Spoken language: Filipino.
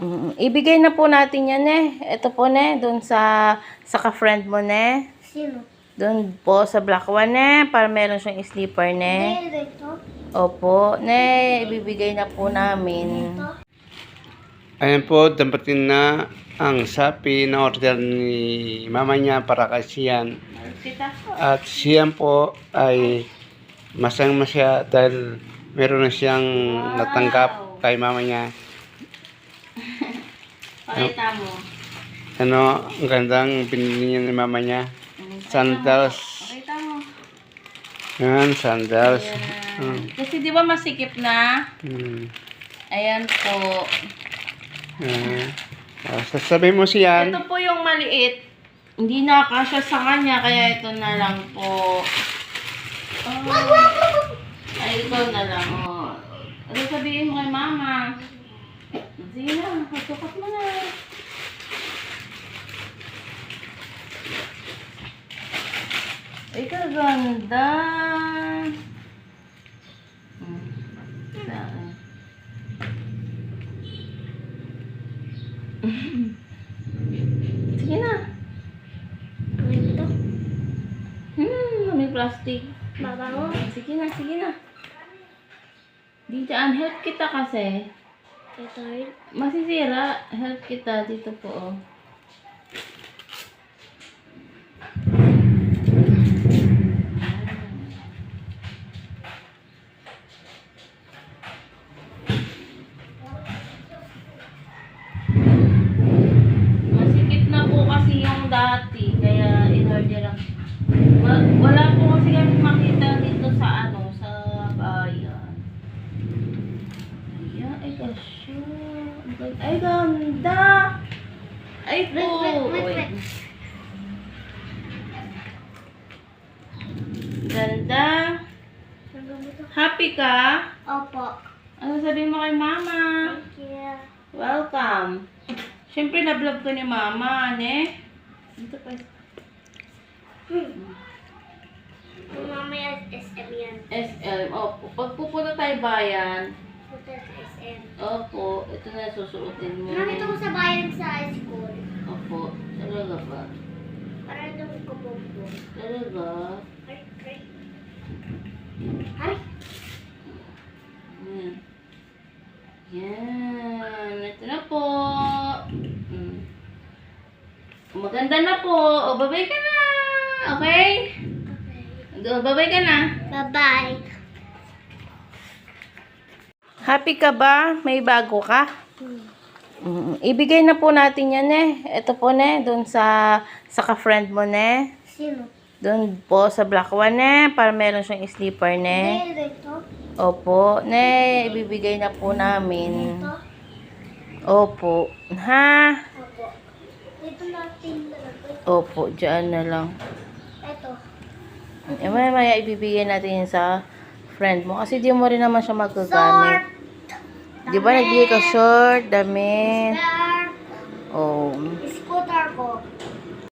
Mm, ibigay na po natin yan eh. Ito po ne, doon sa sa ka-friend mo ne. Sino? Doon po sa Black One ne, para meron siyang sleeper ne. Hindi, ito. Opo, ne, ibibigay na po namin. Ayan po, dampatin na ang sapi na order ni mama niya para kay Sian. At Sian po ay masang masya dahil meron na siyang natanggap kay mama niya. Pakita mo. Ano, ang gandang pinili niya ni mama niya. Sandals. Pakita mo. Yan, sandals. Ayan. Kasi di ba masikip na? Hmm. Ayan po. Ah, ah, sasabihin mo siyan. Ito po yung maliit. Hindi na kasya sa kanya, kaya ito na lang po. Oh. Ay, ito na lang. Oh. Ano sabihin mo kay mama? Sige na, pagsukat mo na. Ay, kaganda. Hmm. Saan? Sige na. Ano ito? Hmm, may plastic. Babango. Sige na, sige na. Di dyan, help kita kasi. Ito. Masisira, help kita dito po. Oh. Masikip na po kasi yung dati, kaya in-order lang. Wa- Wala po kasi kami makita dito sa ano, sa bayan. Ayan, ay kasyo. Ay, ganda! Ay po! Wait, wait, wait, wait. Ganda! Happy ka? Opo. Ano sabihin mo kay mama? Thank you. Welcome! Siyempre, love-love ko ni mama, ne? Dito pa. Mamaya SM yan. SM. Opo. Pag pupunta tayo bayan, Punta sa SM. opo, ito na susuotin mo. Nakita ko sa bayan sa school. Opo. Talaga ba? Para doon ko bumbo. Talaga? Ay, ay. Ay, Yan. Yan. Ito na po. Mm. Maganda na po. O, babay ka na. Okay? Babay ka na. Bye-bye. Happy ka ba? May bago ka? Mm, ibigay na po natin yan eh. Ito po ne, doon sa sa ka-friend mo ne. Sino? Doon po sa Black One ne, para meron siyang sleeper ne. Hindi, ito. Opo, ne, ibibigay na po namin. Ito. Opo. Ha? Opo. Ito natin. Opo, dyan na lang. Ito. Eh, maya maya ibibigay natin yun sa friend mo. Kasi di mo rin naman siya magagamit. Di ba nagbigay ka short, damit? Oh. Scarf.